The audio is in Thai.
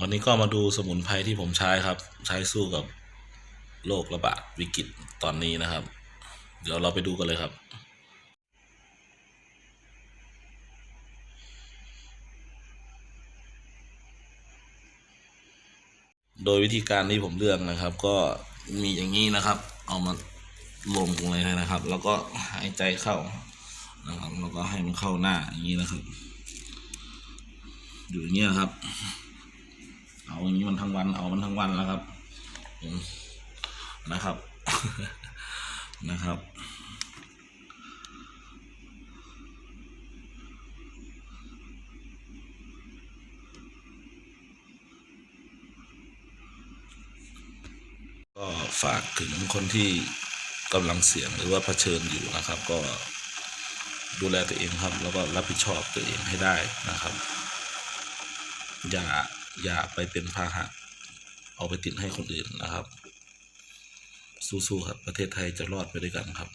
วันนี้ก็มาดูสมุนไพรที่ผมใช้ครับ ใช้สู้กับโรคระบาดวิกฤตตอนนี้นะครับ เดี๋ยวเราไปดูกันเลยครับ โดยวิธีการที่ผมเลือกนะครับ ก็มีอย่างนี้นะครับ เอามาลงเลยนะครับ แล้วก็หายใจเข้านะครับแล้วก็ให้มันเข้าหน้าอย่างนี้นะครับ อยู่เงี้ยครับ เอาอย่างนี้มันทั้งวันเอามันทั้งวันแล้วครับนะครับ นะครับก็ฝากถึงคนที่กำลังเสี่ยงหรือว่าเผชิญอยู่นะครับ ก็ดูแลตัวเองครับ แล้วก็รับผิดชอบตัวเองให้ได้นะครับ อย่าอย่าไปเป็นพาหะเอาไปติดให้คนอื่นนะครับ สู้ๆครับ ประเทศไทยจะรอดไปด้วยกันครับ